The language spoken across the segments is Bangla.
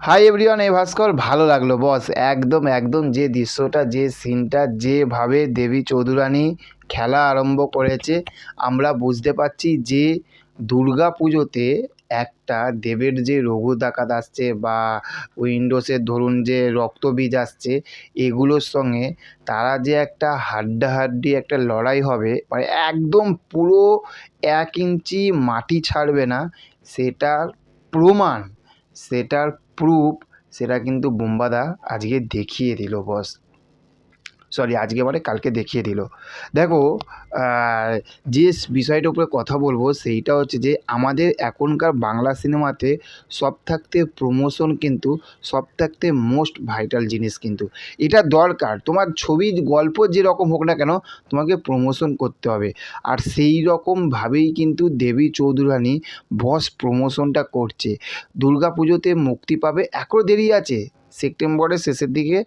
হাই এভরিওয়ান এই ভাস্কর, ভালো লাগল বস একদম একদম যে দৃশ্যটা, যে সিনটা যেভাবে দেবী চৌধুরানী খেলা আরম্ভ করেছে, আমরা বুঝতে পারছি যে দুর্গা পুজোতে একটা দেবের যে রঘু ডাকাত আসছে বা উইন্ডোসের ধরুন যে রক্তবীজ আসছে, এগুলোর সঙ্গে তারা যে একটা হাড্ডাহাড্ডি একটা লড়াই হবে মানে একদম পুরো এক ইঞ্চি মাটি ছাড়বে না, সেটার প্রমাণ সেটার প্রুফ সেটা কিন্তু বুম্বাদা আজকে দেখিয়ে দিল বস সরি আজকে মানে কালকে দেখিয়ে দিল। দেখো যে বিষয়টার উপরে কথা বলব, সেইটা হচ্ছে যে আমাদের এখনকার বাংলা সিনেমাতে সব থাকতে প্রমোশন কিন্তু, সব থাকতে মোস্ট ভাইটাল জিনিস কিন্তু। এটা দরকার। তোমার ছবি গল্প যেরকম হোক না কেন, তোমাকে প্রমোশন করতে হবে। আর সেই রকমভাবেই কিন্তু দেবী চৌধুরানী বস প্রমোশনটা করছে। দুর্গা পুজোতে মুক্তি পাবে এখনও দেরি আছে। সেপ্টেম্বরের শেষের দিকে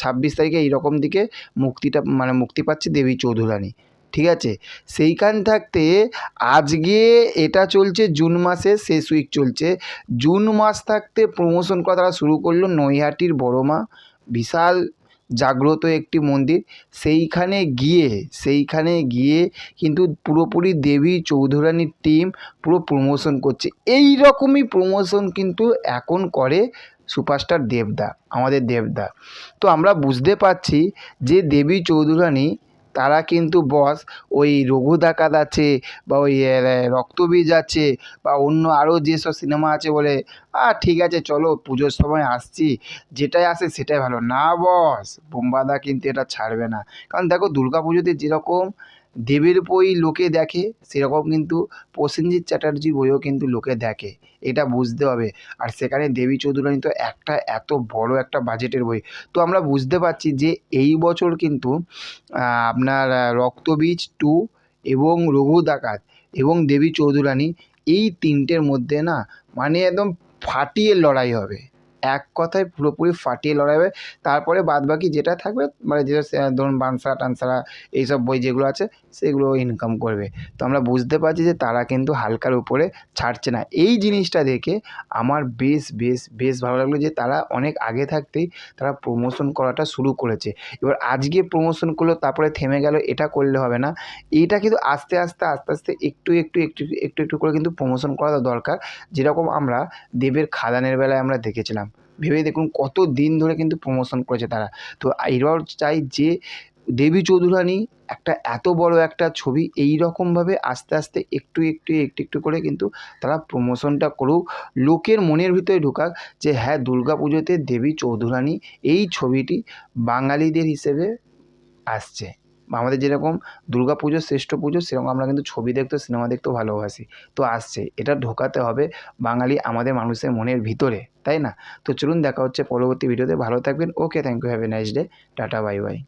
ছাব্বিশ তারিখে এইরকম দিকে মুক্তিটা মানে মুক্তি পাচ্ছে দেবী চৌধুরানী। ঠিক আছে? সেইখান থাকতে আজকে এটা চলছে জুন মাসের শেষ উইক চলছে। জুন মাস থাকতে প্রমোশন করা তারা শুরু করল নৈহাটির বড় মা, বিশাল জাগ্রত একটি মন্দির। সেইখানে গিয়ে সেইখানে গিয়ে কিন্তু পুরোপুরি দেবী চৌধুরানীর টিম পুরো প্রমোশন করছে। এই রকমই প্রমোশন কিন্তু এখন করে সুপারস্টার দেবদা, আমাদের দেবদা। তো আমরা বুঝতে পারছি যে দেবী চৌধুরানী, তারা কিন্তু বস ওই রঘু ডাকাত আছে বা ওই রক্তবীজ আছে বা অন্য আরও যেসব সিনেমা আছে বলে, আ, ঠিক আছে, চলো পুজোর সময় আসছি, যেটাই আসে সেটাই ভালো। না বস বোম্বাদা কিন্তু এটা ছাড়বে না। কারণ দেখো দুর্গা পুজোতে যেরকম দেবের বই লোকে দেখে, সেরকম কিন্তু প্রসেনজিৎ চ্যাটার্জির বইও কিন্তু লোকে দেখে, এটা বুঝতে হবে। আর সেখানে দেবী চৌধুরানী তো একটা এত বড় একটা বাজেটের বই। তো আমরা বুঝতে পারছি যে এই বছর কিন্তু আপনার রক্তবীজ টু এবং রঘু ডাকাত এবং দেবী চৌধুরানী এই তিনটের মধ্যে না মানে একদম ফাটিয়ে লড়াই হবে। এক কথায় পুরোপুরি ফাটিয়ে লড়াবে তারপরে বাদবাকি যেটা থাকবে মানে যেটা ধরুন বানসারা টানসারা এইসব বই যেগুলো আছে, সেগুলো ইনকাম করবে। তো আমরা বুঝতে পারছি যে তারা কিন্তু হালকার উপরে ছাড়ছে না। এই জিনিসটা দেখে আমার বেশ বেশ বেশ ভালো লাগল যে তারা অনেক আগে থাকতেই তারা প্রমোশন করাটা শুরু করেছে। এবার আজকে প্রমোশন করল, তারপরে থেমে গেল, এটা করলে হবে না। এইটা কিন্তু আস্তে আস্তে আস্তে আস্তে একটু একটু একটু একটু একটু করে কিন্তু প্রমোশন করা দরকার। যেরকম আমরা দেবের খাদানের বেলায় আমরা দেখেছিলাম। ভেবে দেখুন কত দিন ধরে কিন্তু প্রমোশন করেছে তারা। তো এবার চাই যে দেবী চৌধুরানী একটা এত বড় একটা ছবি এই রকমভাবে আস্তে আস্তে একটু একটু একটু একটু করে কিন্তু তারা প্রমোশনটা করুক, লোকের মনের ভিতরে ঢুকাক যে হ্যাঁ পুজোতে দেবী চৌধুরানী এই ছবিটি বাঙালিদের হিসেবে আসছে। আমাদের যেরকম দুর্গা পুজো, শ্রেষ্ঠ পুজো, সেরকম আমরা কিন্তু ছবি দেখতেও, সিনেমা দেখতেও ভালোবাসি। তো আসছে, এটা ঢোকাতে হবে বাঙালি আমাদের মানুষের মনের ভিতরে, তাই না? তো চলুন দেখা হচ্ছে পরবর্তী ভিডিওতে, ভালো থাকবেন okay thank you have a nice day tata bye bye